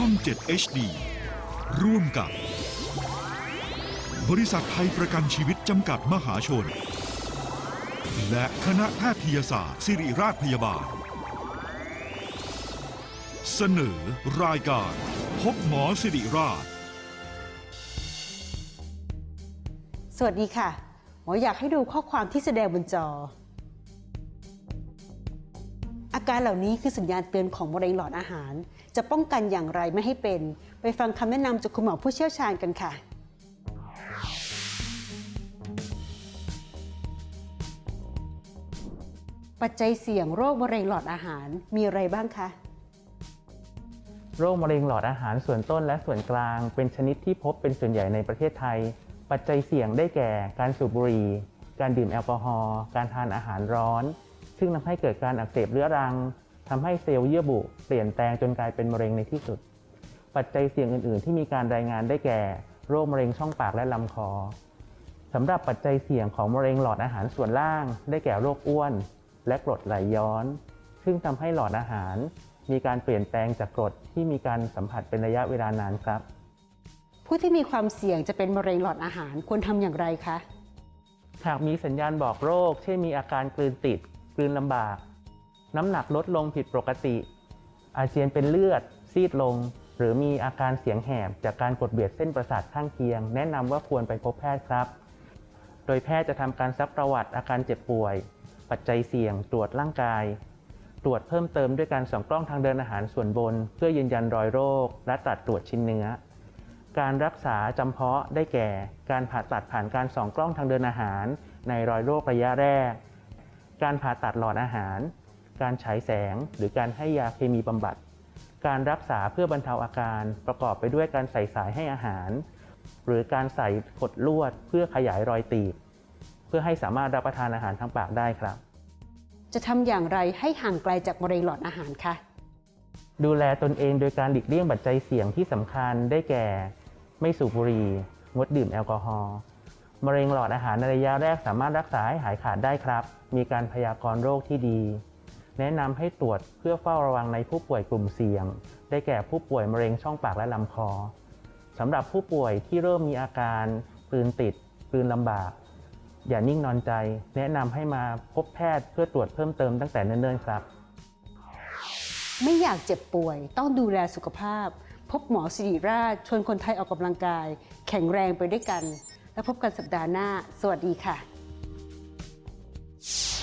ช่อง 7 HD ร่วมกับ บริษัทไทยประกันชีวิตจำกัดมหาชน และคณะแพทยศาสตร์ ศิริราชพยาบาล เสนอรายการ พบหมอสิริราช สวัสดีค่ะ หมออยากให้ดูข้อความที่แสดงบนจอ การเหล่านี้คือสัญญาณเตือนของมะเร็งหลอดอาหาร จะป้องกันอย่างไรไม่ให้เป็น ไปฟังคำแนะนำจากคุณหมอผู้เชี่ยวชาญกันค่ะ ปัจจัยเสี่ยงโรคมะเร็งหลอดอาหารมีอะไรบ้างคะโรคมะเร็งหลอดอาหารส่วนต้นและส่วนกลาง เป็นชนิดที่พบเป็นส่วนใหญ่ในประเทศไทย ปัจจัยเสี่ยงได้แก่ การสูบบุหรี่ การดื่มแอลกอฮอล์ การทานอาหารร้อน ซึ่งทำให้เกิดการอักเสบเรื้อรังทำให้เซลล์เยื่อบุเปลี่ยนแปลงจนกลายเป็นมะเร็งในที่สุด ปัจจัยเสี่ยงอื่น ๆ ที่มีการรายงานได้แก่ โรคมะเร็งช่องปากและลำคอสำหรับปัจจัยเสี่ยงของมะเร็งหลอดอาหารส่วนล่าง ได้แก่โรคอ้วน และกรดไหลย้อน ซึ่งทำให้หลอดอาหาร มีการเปลี่ยนแปลงจากกรดที่มีการสัมผัสเป็นระยะเวลานานครับ ผู้ที่มีความเสี่ยงจะเป็นมะเร็งหลอดอาหารควรทำอย่างไรคะ หากมีสัญญาณบอกโรค เช่นมีอาการกลืนติด กลืนลำบาก น้ำหนักลดลงผิดปกติ อาเจียนเป็นเลือด ซีดลง หรือมีอาการเสียงแหบจากการกดเบียดเส้นประสาทข้างเคียง แนะนำว่าควรไปพบแพทย์ครับ โดยแพทย์จะทำการซักประวัติอาการเจ็บป่วย ปัจจัยเสี่ยง ตรวจร่างกาย ตรวจเพิ่มเติมด้วยการส่องกล้องทางเดินอาหารส่วนบน เพื่อยืนยันรอยโรค และตัดตรวจชิ้นเนื้อการรักษาจำเพาะได้แก่ การผ่าตัดผ่านการส่องกล้องทางเดินอาหาร ในรอยโรคระยะแรก การผ่าตัดหลอดอาหาร การฉายแสง หรือการให้ยาเคมีบำบัด การรักษาเพื่อบรรเทาอาการประกอบไปด้วยการใส่สายให้อาหาร หรือการใส่กดลวดเพื่อขยายรอยตีบ เพื่อให้สามารถรับประทานอาหารทางปากได้ครับ จะทำอย่างไรให้ห่างไกลจากมะเร็งหลอดอาหารคะดูแลตนเองโดยการหลีกเลี่ยงปัจจัยเสี่ยงที่สำคัญได้แก่ ไม่สูบบุหรี่งดดื่มแอลกอฮอล์ มะเร็งหลอดอาหารในระยะแรกสามารถรักษาให้หายขาดได้ครับ มีการพยากรณ์โรคที่ดี แนะนำให้ตรวจเพื่อเฝ้าระวังในผู้ป่วยกลุ่มเสี่ยง ได้แก่ผู้ป่วยมะเร็งช่องปากและลำคอสำหรับผู้ป่วยที่เริ่มมีอาการกลืนติดกลืนลำบาก อย่านิ่งนอนใจ แนะนำให้มาพบแพทย์เพื่อตรวจเพิ่มเติมตั้งแต่เนิ่นๆครับ ไม่อยากเจ็บป่วยต้องดูแลสุขภาพ พบหมอสิริราชชวนคนไทยออกกำลังกาย แข็งแรงไปด้วยกัน แล้วพบกันสัปดาห์หน้า สวัสดีค่ะ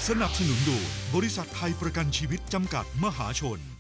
สนับสนุนโดยบริษัทไทยประกันชีวิตจำกัดมหาชน